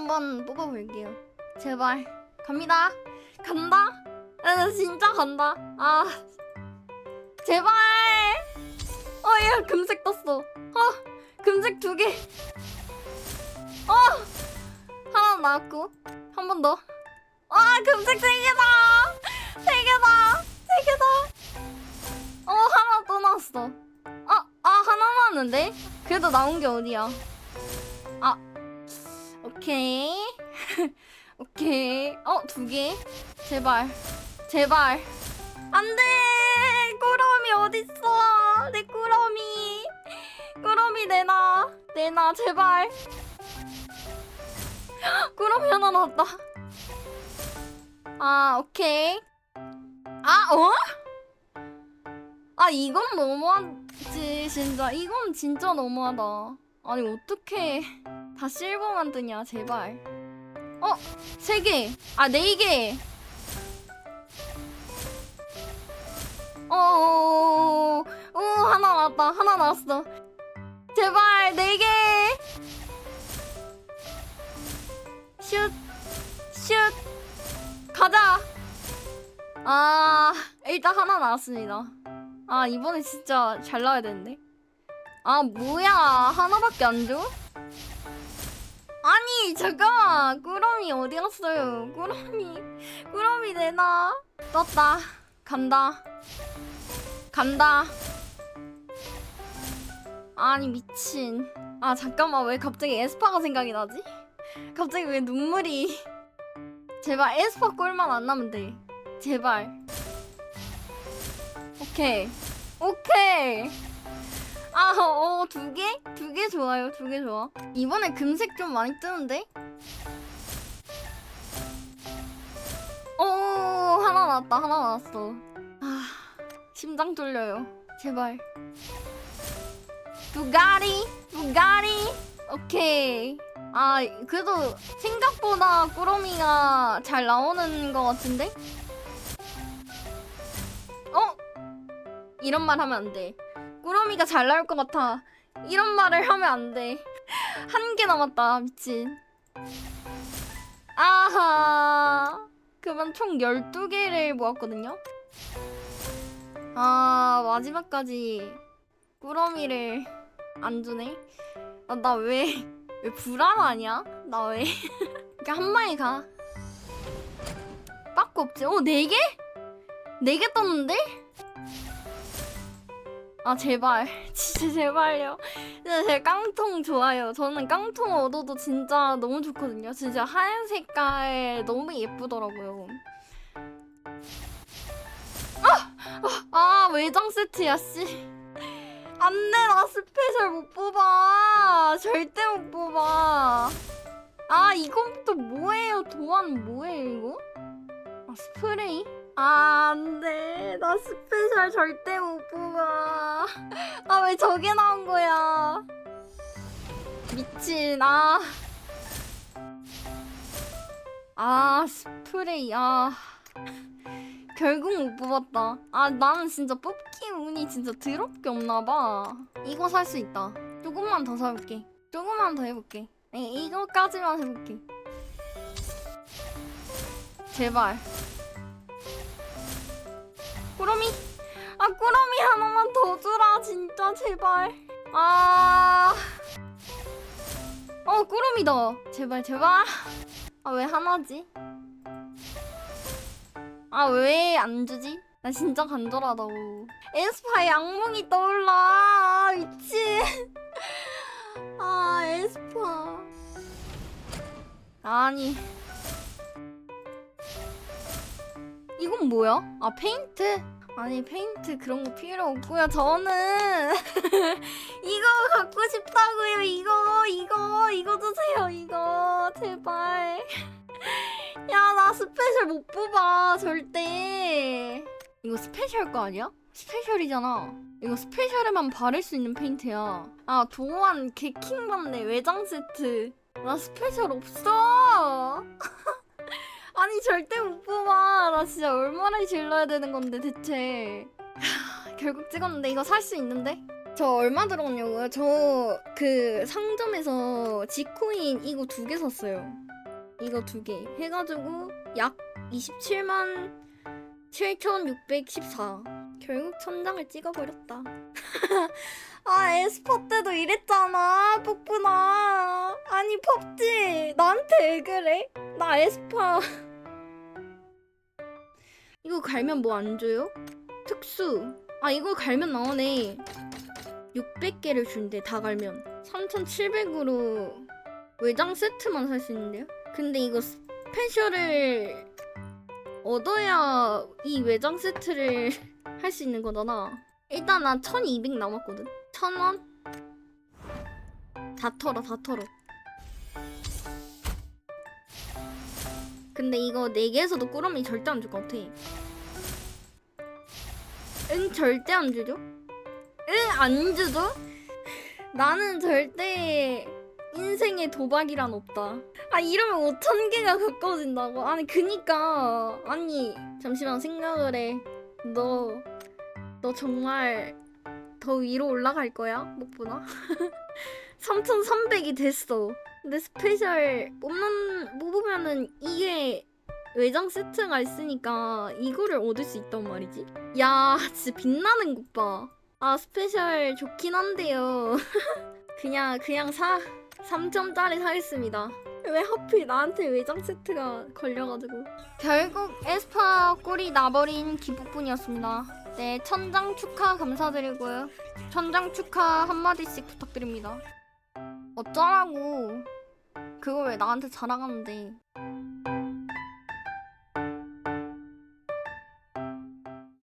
한번 뽑아볼게요. 제발 갑니다. 간다. 아, 나 진짜 간다. 아 제발. 어 얘 금색 떴어. 어 금색 두 개. 어 하나 나왔고 한 번 더. 아 금색 세 개다. 세 개다. 세 개다. 어 하나 또 나왔어. 아, 아 하나 나왔는데? 그래도 나온 게 어디야? 아 오케이. 오케이. 어 두 개? 제발. 제발. 안 돼! 꾸러미 어딨어? 내 꾸러미. 꾸러미 내놔. 내놔 제발. 꾸러미 하나 나왔다. 아 오케이. 아 어? 아 이건 너무하지 진짜. 이건 진짜 너무하다. 아니 어떻게 다 실버만 뜨냐 제발 어? 세 개! 아네 개! 어어어어 오 하나 나왔다 하나 나왔어 제발 네 개! 슛! 슛! 가자! 아 일단 하나 나왔습니다 아 이번에 진짜 잘 나와야 되는데 아 뭐야 하나밖에 안 줘? 아니 잠깐만. 꾸러미 어디 갔어요? 꾸러미. 꾸러미 내놔. 떴다. 간다. 간다. 아니 미친. 아 잠깐만. 왜 갑자기 에스파가 생각이 나지? 갑자기 왜 눈물이. 제발 에스파 꼴만 안 나면 돼. 제발. 오케이. 오케이 아, 어, 두 개? 두 개 좋아요. 두 개 좋아. 이번에 금색 좀 많이 뜨는데? 오, 하나 나왔다. 하나 나왔어. 아, 심장 뚫려요. 제발. 부가리, 부가리. 오케이. 아, 그래도 생각보다 꾸러미가 잘 나오는 것 같은데? 어? 이런 말 하면 안 돼. 꾸러미가 잘 나올 것 같아. 이런 말을 하면 안 돼. 한 개 남았다. 미친. 아하. 그만 총 12개를 모았거든요. 아, 마지막까지 꾸러미를 안 주네. 아, 나 왜, 왜 불안하냐? 나 왜. 그냥 한 마리 가. 빠꾸 없지? 어, 네 개? 네 개 떴는데? 아 제발. 진짜 제발요. 진짜 제 깡통 좋아요. 저는 깡통 얻어도 진짜 너무 좋거든요. 진짜 하얀 색깔 너무 예쁘더라고요. 아! 아! 외장 세트야 씨. 안돼 나 스페셜 못 뽑아. 절대 못 뽑아. 아 이건 또 뭐예요? 도안 뭐예요 이거? 아 스프레이 아, 안 돼. 나 스페셜 절대 못 뽑아. 아, 왜 저게 나온 거야? 미친, 아. 아, 스프레이, 아. 결국 못 뽑았다. 아, 나는 진짜 뽑기 운이 진짜 더럽게 없나봐. 이거 살 수 있다. 조금만 더 사볼게. 조금만 더 해볼게. 이, 이거까지만 해볼게. 제발. 꾸러미? 아 꾸러미 하나만 더 주라 진짜 제발. 아 어 꾸러미다. 제발 제발. 아 왜 하나지? 아 왜 안 주지? 나 진짜 간절하다고. 에스파의 악몽이 떠올라. 아, 미친. 아 에스파. 아니 이건 뭐야? 아 페인트? 아니 페인트 그런 거 필요 없고요. 저는 이거 갖고 싶다고요. 이거 이거 이거 주세요. 이거 제발. 야 나 스페셜 못 뽑아 절대. 이거 스페셜 거 아니야? 스페셜이잖아. 이거 스페셜에만 바를 수 있는 페인트야. 아 도안 개킹 받네. 외장 세트. 나 스페셜 없어 아니 절대 못 뽑아. 나 진짜 얼마나 질러야 되는 건데 대체. 하, 결국 찍었는데 이거 살 수 있는데? 저 얼마 들어갔냐고요? 저 그 상점에서 지코인 이거 두 개 샀어요. 이거 두 개. 해가지고 약 27만 7,614. 결국 천장을 찍어버렸다. 아 에스퍼 때도 이랬잖아 뽀뿌나. 아니 펍지 나한테 왜 그래? 나 에스파. 이거 갈면 뭐 안 줘요? 특수. 아 이거 갈면 나오네. 600개를 준대 다 갈면 3,700으로 외장 세트만 살 수 있는데요? 근데 이거 스페셜을 얻어야 이 외장 세트를 할 수 있는 거잖아 일단 나 1,200 남았거든 1,000원? 다 털어 다 털어 근데 이거 4개에서도 꾸러미 절대 안 줄 것 같아 응 절대 안 주죠? 응, 안 주죠? 나는 절대 인생의 도박이란 없다. 아, 이러면 5천 개가 가까워진다고? 아니, 그니까. 아니, 잠시만 생각을 해. 너, 너 정말 더 위로 올라갈 거야? 못보나? 3,300이 됐어. 근데 스페셜 뽑는, 뽑으면은 이게 외장 세트가 있으니까 이거를 얻을 수 있단 말이지? 야, 진짜 빛나는 것 봐. 아 스페셜 좋긴 한데요. 그냥 그냥 사 3점짜리 사겠습니다. 왜 하필 나한테 외장 세트가 걸려가지고 결국 에스파 꼴이 나버린 기복분이었습니다. 네 천장 축하 감사드리고요. 천장 축하 한 마디씩 부탁드립니다. 어쩌라고? 그걸 왜 나한테 자랑하는데?